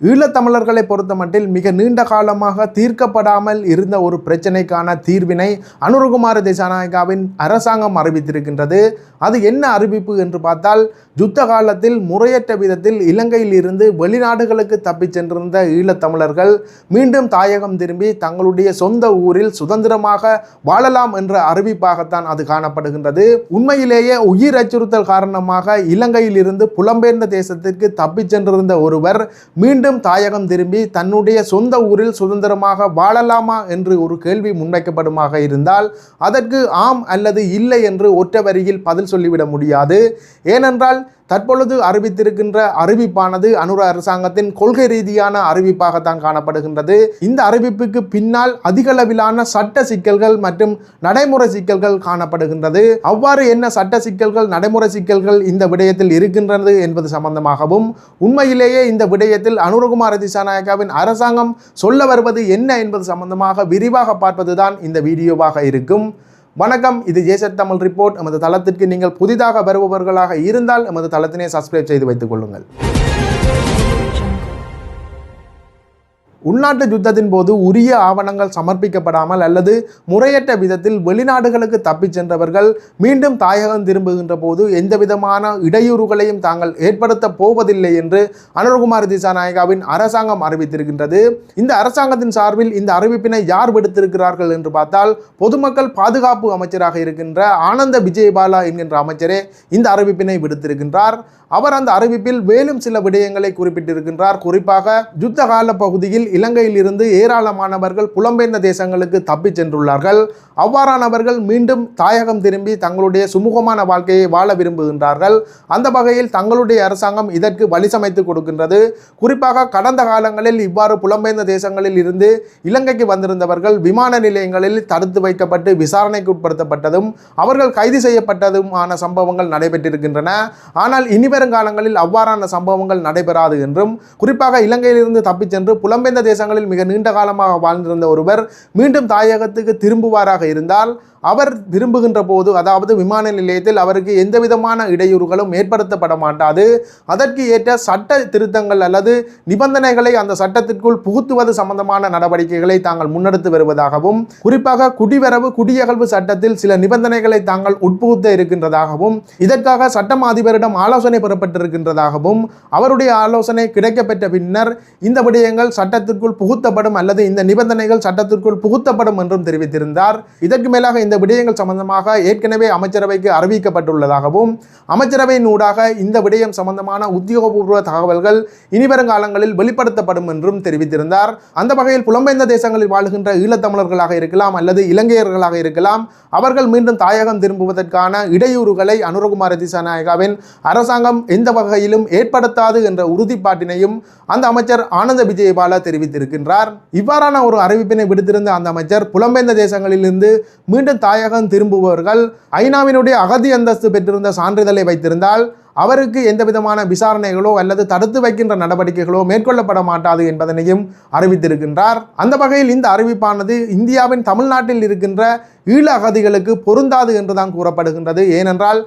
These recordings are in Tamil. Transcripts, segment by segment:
ஈழத்தமிழர்களை பொறுத்தமட்டில் மிக நீண்ட காலமாக தீர்க்கப்படாமல் இருந்த ஒரு பிரச்சனைக்கான தீர்வினை அனுருகுமார தேசாநாயகாவின் அரசாங்கம் அறிவித்திருக்கின்றது. அது என்ன அறிவிப்பு என்று பார்த்தால் யுத்த காலத்தில் முறையற்ற விதத்தில் இலங்கையில் இருந்து வெளிநாடுகளுக்கு தப்பிச் சென்றிருந்த ஈழத்தமிழர்கள் மீண்டும் தாயகம் திரும்பி தங்களுடைய சொந்த ஊரில் சுதந்திரமாக வாழலாம் என்ற அறிவிப்பாகத்தான் அது காணப்படுகின்றது. உண்மையிலேயே உயிர் அச்சுறுத்தல் காரணமாக இலங்கையில் இருந்து புலம்பெயர்ந்த தேசத்திற்கு தப்பிச் சென்றிருந்த ஒருவர் மீண்டும் தாயகம் திரும்பி தன்னுடைய சொந்த ஊரில் சுதந்திரமாக வாழலாமா என்று ஒரு கேள்வி முன்வைக்கப்படுமாக இருந்தால் அதற்கு ஆம் அல்லது இல்லை என்று ஒற்ற வரியில் பதில் சொல்லிவிட முடியாது. ஏனென்றால் தற்பொழுது அறிவித்திருக்கின்ற அறிவிப்பானது அனுர அரசாங்கத்தின் கொள்கை ரீதியான அறிவிப்பாகத்தான் காணப்படுகின்றது. இந்த அறிவிப்புக்கு பின்னால் அதிகளவிலான சட்ட சிக்கல்கள் மற்றும் நடைமுறை சிக்கல்கள் காணப்படுகின்றது. அவ்வாறு என்ன சட்ட சிக்கல்கள் நடைமுறை சிக்கல்கள் இந்த விடயத்தில் இருக்கின்றது என்பது சம்பந்தமாகவும் உண்மையிலேயே இந்த விடயத்தில் அனுரகுமார் திசாநாயக்காவின் அரசாங்கம் சொல்ல வருவது என்ன என்பது சம்பந்தமாக விரிவாக பார்ப்பதுதான் இந்த வீடியோவாக இருக்கும். வணக்கம் இது ஜேசட் தமிழ் ரிப்போர்ட். நமது தளத்திற்கு நீங்கள் புதிதாக வருபவர்களாக இருந்தால் எமது தளத்தினை சப்ஸ்கிரைப் செய்து வைத்துக் கொள்ளுங்கள். உள்நாட்டு யுத்தத்தின் போது உரிய ஆவணங்கள் சமர்ப்பிக்கப்படாமல் அல்லது முறையற்ற விதத்தில் வெளிநாடுகளுக்கு தப்பிச் சென்றவர்கள் மீண்டும் தாயகம் திரும்புகின்ற போது எந்த விதமான இடையூறுகளையும் தாங்கள் ஏற்படுத்த போவதில்லை என்று அனுர்குமார் திசாநாயகாவின் அரசாங்கம் அறிவித்திருக்கின்றது. இந்த அரசாங்கத்தின் சார்பில் இந்த அறிவிப்பினை யார் விடுத்திருக்கிறார்கள் என்று பார்த்தால் பொதுமக்கள் பாதுகாப்பு அமைச்சராக இருக்கின்ற ஆனந்த விஜயபாலா என்கின்ற அமைச்சரே இந்த அறிவிப்பினை விடுத்திருக்கின்றார். அவர் அந்த அறிவிப்பில் மேலும் சில விடயங்களை குறிப்பிட்டிருக்கின்றார். குறிப்பாக யுத்த கால பகுதியில் இலங்கையில் இருந்து ஏராளமானவர்கள் புலம்பெயர்ந்த தேசங்களுக்கு தப்பிச் சென்றுள்ளார்கள். அவ்வாறானவர்கள் மீண்டும் தாயகம் திரும்பி தங்களுடைய சுமூகமான வாழ்க்கையை வாழ விரும்புகின்றார்கள். அந்த வகையில் தங்களுடைய அரசாங்கம் இதற்கு வழி சமைத்து கொடுக்கின்றது. குறிப்பாக கடந்த காலங்களில் இவ்வாறு புலம்பெயர்ந்த தேசங்களில் இருந்து இலங்கைக்கு வந்திருந்தவர்கள் விமான நிலையங்களில் தடுத்து வைக்கப்பட்டு விசாரணைக்கு உட்படுத்தப்பட்டதும் அவர்கள் கைது செய்யப்பட்டதுமான சம்பவங்கள் நடைபெற்றிருக்கின்றன. ஆனால் இனி வருங்காலங்களில் அவ்வாறான சம்பவங்கள் நடைபெறாது என்றும் குறிப்பாக இலங்கையிலிருந்து தப்பிச் சென்று புலம்பெயர்ந்த தேசங்களில் மிக நீண்ட காலமாக வாழ்ந்திருந்த ஒருவர் மீண்டும் தாயகத்துக்கு திரும்புவாராக இருந்தால் அவர் விரும்புகின்ற போது அதாவது விமான நிலையத்தில் அவருக்கு எந்த விதமான இடையூறுகளும் ஏற்படுத்தப்பட மாட்டாது. அதற்கு ஏற்ற சட்ட திருத்தங்கள் அல்லது நிபந்தனைகளை அந்த சட்டத்திற்குள் புகுத்துவது சம்பந்தமான நடவடிக்கைகளை தாங்கள் முன்னெடுத்து வருவதாகவும் குறிப்பாக குடிவரவு குடியகழ்வு சட்டத்தில் சில நிபந்தனைகளை தாங்கள் உட்புகுத்த இருக்கின்றதாகவும் இதற்காக சட்டம் அதிபரிடம் ஆலோசனை பெறப்பட்டிருக்கின்றதாகவும் அவருடைய ஆலோசனை கிடைக்கப்பெற்ற பின்னர் இந்த விடயங்கள் சட்டத்திற்குள் புகுத்தப்படும் அல்லது இந்த நிபந்தனைகள் சட்டத்திற்குள் புகுத்தப்படும் என்றும் தெரிவித்திருந்தார். இதற்கு மேலாக இந்த விடயங்கள் சம்பந்தமாக ஏற்கனவே அமைச்சரவைக்கு அறிவிக்கப்பட்டுள்ளதாகவும் அமைச்சரவையின் ஊடாக இந்த விடயம் சம்பந்தமான உத்தியோகபூர்வ தகவல்கள் இனிவரும் காலங்களில் வெளிப்படுத்தப்படும் என்றும் தெரிவித்திருந்தார். அந்த வகையில் புலம்பெயர்ந்த தேசங்களில் வாழுகின்ற ஈழத்தமிழர்களாக இருக்கலாம் அல்லது இலங்கையர்களாக இருக்கலாம் அவர்கள் மீண்டும் தாயகம் திரும்புவதற்கான இடையூறுகளை அனுரகுமார திசாநாயகாவின் அரசாங்கம் எந்த வகையிலும் ஏற்படுத்தாது என்ற உறுதிப்பாட்டினையும் அந்த அமைச்சர் ஆனந்த விஜயபால தெரிவித்திருக்கின்றார். இவ்வாறான ஒரு அறிவிப்பினை விடுத்திருந்த அந்த அமைச்சர் புலம்பெயர்ந்த தேசங்களிலிருந்து மீண்டும் தாயகம் திரும்புபவர்கள் ஐநாவினுடைய அகதி அந்தஸ்து பெற்றிருந்த சான்றிதழை வைத்திருந்தால் அவருக்கு எந்த விதமான விசாரணைகளோ அல்லது தடுத்து வைக்கின்ற நடவடிக்கைகளோ மேற்கொள்ளப்பட மாட்டாது என்பதனையும் அறிவித்திருக்கின்றார். அந்த வகையில் இந்த அறிவிப்பானது இந்தியாவின் தமிழ்நாட்டில் இருக்கின்ற ஈழ அகதிகளுக்கு பொருந்தாது என்றுதான் கூறப்படுகின்றது. ஏனென்றால்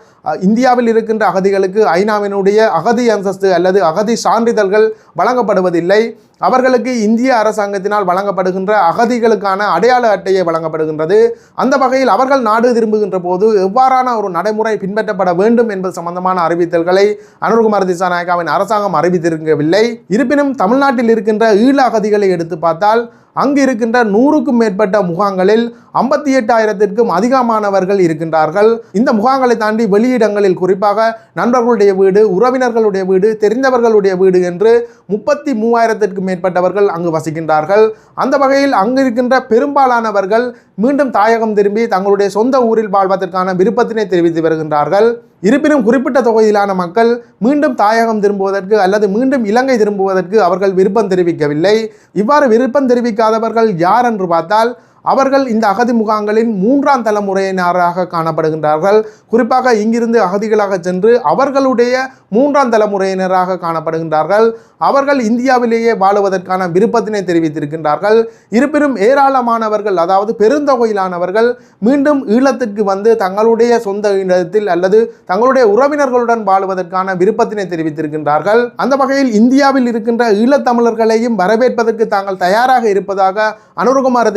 இந்தியாவில் இருக்கின்ற அகதிகளுக்கு ஐநாவினுடைய அகதி அந்தஸ்து அல்லது அகதி சான்றிதழ்கள் வழங்கப்படுவதில்லை. அவர்களுக்கு இந்திய அரசாங்கத்தினால் வழங்கப்படுகின்ற அகதிகளுக்கான அடையாள அட்டையை வழங்கப்படுகின்றது. அந்த வகையில் அவர்கள் நாடு திரும்புகின்ற போது எவ்வாறான ஒரு நடைமுறை பின்பற்றப்பட வேண்டும் என்பது சம்பந்தமான அறிவித்தல்களை அனுர்குமார் திசாநாயக்காவின் அரசாங்கம் அறிவித்திருக்கவில்லை. இருப்பினும் தமிழ்நாட்டில் இருக்கின்ற ஈழ அகதிகளை எடுத்து பார்த்தால் அங்கு இருக்கின்ற நூறுக்கும் மேற்பட்ட முகாம்களில் ஐம்பத்தி எட்டாயிரத்திற்கும் அதிகமானவர்கள் இருக்கின்றார்கள். இந்த முகாம்களை தாண்டி வெளியிடங்களில் குறிப்பாக நண்பர்களுடைய வீடு உறவினர்களுடைய வீடு தெரிந்தவர்களுடைய வீடு என்று முப்பத்தி மூவாயிரத்திற்கும் மேற்பட்டவர்கள் அங்கு வசிக்கின்றார்கள். அந்த வகையில் அங்கு இருக்கின்ற பெரும்பாலானவர்கள் மீண்டும் தாயகம் திரும்பி தங்களுடைய சொந்த ஊரில் வாழ்வதற்கான விருப்பத்தினை தெரிவித்து வருகின்றார்கள். இருப்பினும் குறிப்பிட்ட தொகையிலான மக்கள் மீண்டும் தாயகம் திரும்புவதற்கு அல்லது மீண்டும் இலங்கை திரும்புவதற்கு அவர்கள் விருப்பம் தெரிவிக்கவில்லை. இவ்வாறு விருப்பம் தெரிவிக்க தெரிவிக்காதவர்கள் யார் என்று பார்த்தால் அவர்கள் இந்த அகதி முகாங்களின் மூன்றாம் தலைமுறையினராக காணப்படுகின்றார்கள். குறிப்பாக இங்கிருந்து அகதிகளாக சென்று அவர்களுடைய மூன்றாம் தலைமுறையினராக காணப்படுகின்றார்கள். அவர்கள் இந்தியாவிலேயே வாழுவதற்கான விருப்பத்தினை தெரிவித்திருக்கின்றார்கள். இருப்பினும் ஏராளமானவர்கள் அதாவது பெருந்தொகையிலானவர்கள் மீண்டும் ஈழத்திற்கு வந்து தங்களுடைய சொந்த இடத்தில் அல்லது தங்களுடைய உறவினர்களுடன் வாழுவதற்கான விருப்பத்தினை தெரிவித்திருக்கின்றார்கள். அந்த வகையில் இந்தியாவில் இருக்கின்ற ஈழத்தமிழர்களையும் வரவேற்பதற்கு தாங்கள் தயாராக இருப்பதாக அனுரகுமார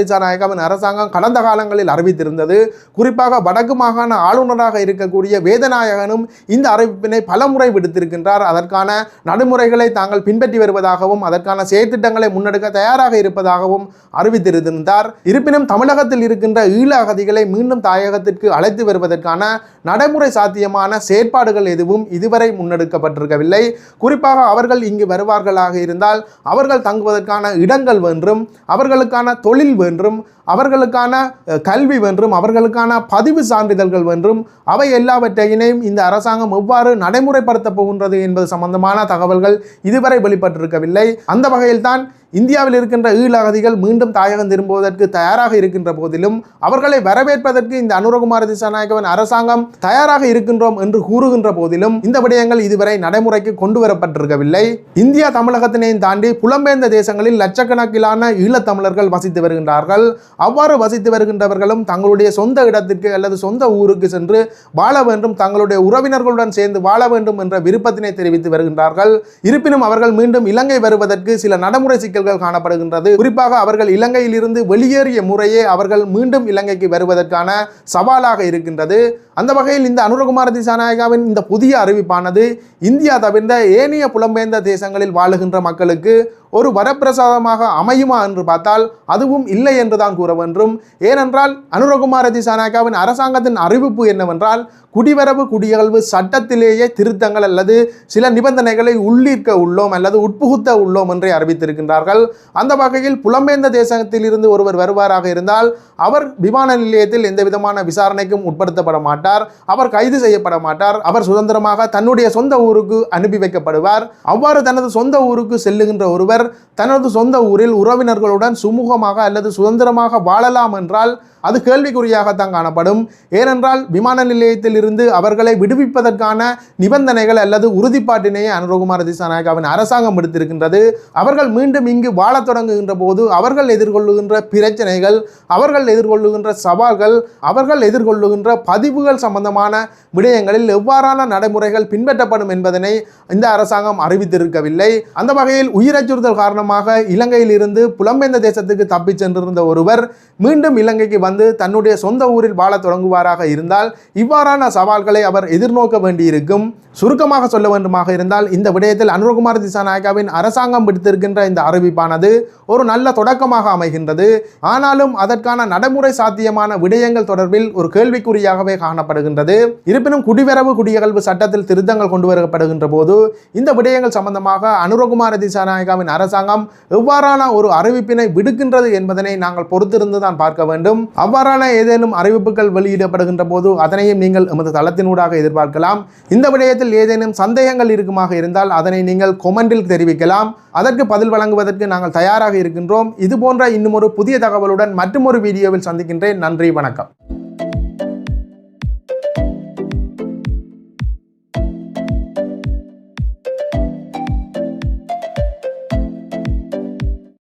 திசாநாயகவின் அரசாங்கம் கடந்த காலங்களில் அறிவித்திருந்தது. குறிப்பாக வடக்கு மாகாண ஆளுநராக இருக்கக்கூடிய வேதநாயகனும் இந்த அறிவிப்பினை பலமுறை விடுத்திருக்கின்றார். அதற்கான நடைமுறைகளை தாங்கள் பின்பற்றி வருவதாகவும் அதற்கான செயற்திட்டங்களை முன்னெடுக்க தயாராக இருப்பதாகவும் அறிவித்திருந்தார். இருப்பினும் தமிழகத்தில் இருக்கின்ற ஈழ அகதிகளை மீண்டும் தாயகத்திற்கு அழைத்து வருவதற்கான நடைமுறை சாத்தியமான செயற்பாடுகள் எதுவும் இதுவரை முன்னெடுக்கப்பட்டிருக்கவில்லை. குறிப்பாக அவர்கள் இங்கு வருவார்களாக இருந்தால் அவர்கள் தங்குவதற்கான இடங்கள் வேண்டும் அவர்களுக்கான தொழில் வேண்டும் அவர்களுக்கான கல்வி வென்றும் அவர்களுக்கான பதிவு சான்றிதழ்கள் வென்றும் அவை எல்லாவற்றையினையும் இந்த அரசாங்கம் எவ்வாறு நடைமுறைப்படுத்த போகின்றது என்பது சம்பந்தமான தகவல்கள் இதுவரை வெளிப்பட்டிருக்கவில்லை. அந்த வகையில்தான் இந்தியாவில் இருக்கின்ற ஈழ அகதிகள் மீண்டும் தாயகம் திரும்புவதற்கு தயாராக இருக்கின்ற போதிலும் அவர்களை வரவேற்பதற்கு இந்த அனுரகுமார திசாநாயகவின் அரசாங்கம் தயாராக இருக்கின்றோம் என்று கூறுகின்ற போதிலும் இந்த விடயங்கள் இதுவரை நடைமுறைக்கு கொண்டு வரப்பட்டிருக்கவில்லை இந்தியா தமிழகத்தினையும் தாண்டி புலம்பெயர்ந்த தேசங்களில் லட்சக்கணக்கிலான ஈழத்தமிழர்கள் வசித்து வருகின்றார்கள். அவ்வாறு வசித்து வருகின்றவர்களும் தங்களுடைய சொந்த இடத்திற்கு அல்லது சொந்த ஊருக்கு சென்று வாழ வேண்டும் தங்களுடைய உறவினர்களுடன் சேர்ந்து வாழ வேண்டும் என்ற விருப்பத்தினை தெரிவித்து வருகின்றார்கள். இருப்பினும் அவர்கள் மீண்டும் இலங்கை வருவதற்கு சில நடைமுறை சிக்கல் சிக்கல்கள் காணப்படுகின்றது. குறிப்பாக அவர்கள் இலங்கையில் இருந்து வெளியேறிய முறையே அவர்கள் மீண்டும் இலங்கைக்கு வருவதற்கான சவாலாக இருக்கின்றது. அந்த வகையில் இந்த அனுரகுமார திசாநாயகாவின் இந்த புதிய அறிவிப்பானது இந்தியா தவிர்ந்த ஏனைய புலம்பெயர்ந்த தேசங்களில் வாழுகின்ற மக்களுக்கு ஒரு வரப்பிரசாதமாக அமையுமா என்று பார்த்தால் அதுவும் இல்லை என்றுதான் கூற வேண்டும் ஏனென்றால் அனுரகுமார திசாநாயகாவின் அரசாங்கத்தின் அறிவிப்பு என்னவென்றால் குடிவரவு குடியகழ்வு சட்டத்திலேயே திருத்தங்கள் அல்லது சில நிபந்தனைகளை உள்ளீர்க்க உள்ளோம் அல்லது உட்புகுத்த உள்ளோம் என்றே அறிவித்திருக்கின்றார்கள். அந்த வகையில் புலம்பெயர்ந்த தேசத்தில் இருந்து ஒருவர் வருவாராக இருந்தால் அவர் விமான நிலையத்தில் எந்த விதமான விசாரணைக்கும் உட்படுத்தப்பட மாட்டார். அவர் கைது செய்யப்பட மாட்டார் அவர் சுதந்திரமாக தன்னுடைய சொந்த ஊருக்கு அனுப்பி வைக்கப்படுவார். அவ்வாறு தனது சொந்த ஊருக்கு செல்லுகின்ற ஒருவர் தனது சொந்த ஊரில் உறவினர்களுடன் சுமூகமாக அல்லது சுதந்திரமாக வாழலாம் என்றால் அது கேள்விக்குறியாகத்தான் காணப்படும். ஏனென்றால் விமான நிலையத்தில் இருந்து அவர்களை விடுவிப்பதற்கான நிபந்தனைகள் அல்லது உறுதிப்பாட்டினை அனுரகுமார திசாநாயகாவின் அரசாங்கம் எடுத்திருக்கின்றது அவர்கள் மீண்டும் இங்கு வாழத் தொடங்குகின்ற போது அவர்கள் எதிர்கொள்ளுகின்ற பிரச்சனைகள் அவர்கள் எதிர்கொள்ளுகின்ற சவால்கள் அவர்கள் எதிர்கொள்ளுகின்ற பதிவுகள் சம்பந்தமான விடயங்களில் எவ்வாறான நடைமுறைகள் பின்பற்றப்படும் என்பதனை இந்த அரசாங்கம் அறிவித்திருக்கவில்லை. அந்த வகையில் உயிர் அச்சுறுத்தல் காரணமாக இலங்கையில் இருந்து புலம்பெயர்ந்த தேசத்துக்கு தப்பிச் சென்றிருந்த ஒருவர் மீண்டும் இலங்கைக்கு வந்து தன்னுடைய சொந்த ஊரில் வாழத் தொடங்குவாராக இருந்தால் இவ்வாறான சவால்களை அவர் எதிர்நோக்க வேண்டியிருக்கும். சுருக்கமாக சொல்ல வேண்டுமாக இருந்தால் இந்த விடயத்தில் அனுரகுமார் திசாநாயகாவின் அரசாங்கம் விடுத்திருக்கின்ற இந்த அறிவிப்பானது ஒரு நல்ல தொடக்கமாக அமைகின்றது. ஆனாலும் அதற்கான நடைமுறை சாத்தியமான விடயங்கள் தொடர்பில் ஒரு கேள்விக்குறியாகவே காணப்படுகின்றது. இருப்பினும் குடிவரவு குடியகழ்வு சட்டத்தில் திருத்தங்கள் கொண்டு வரப்படுகின்ற போது இந்த விடயங்கள் சம்பந்தமாக அனுரகுமார திசாநாயகாவின் அரசாங்கம் எவ்வாறான ஒரு அறிவிப்பினை விடுக்கின்றது என்பதனை நாங்கள் பொறுத்திருந்து தான் பார்க்க வேண்டும். அவ்வாறான ஏதேனும் அறிவிப்புகள் வெளியிடப்படுகின்ற போது அதனையும் நீங்கள் எமது தளத்தினூடாக எதிர்பார்க்கலாம். இந்த விடயத்தில் ஏதேனும் சந்தேகங்கள் இருக்குமாக இருந்தால் அதனை நீங்கள் கொமெண்டில் தெரிவிக்கலாம். அதற்கு பதில் வழங்குவதற்கு நாங்கள் தயாராக இருக்கின்றோம். இது போன்ற இன்னும் ஒரு புதிய தகவலுடன் மற்றும் ஒரு வீடியோவில் சந்திக்கின்றேன். நன்றி வணக்கம்.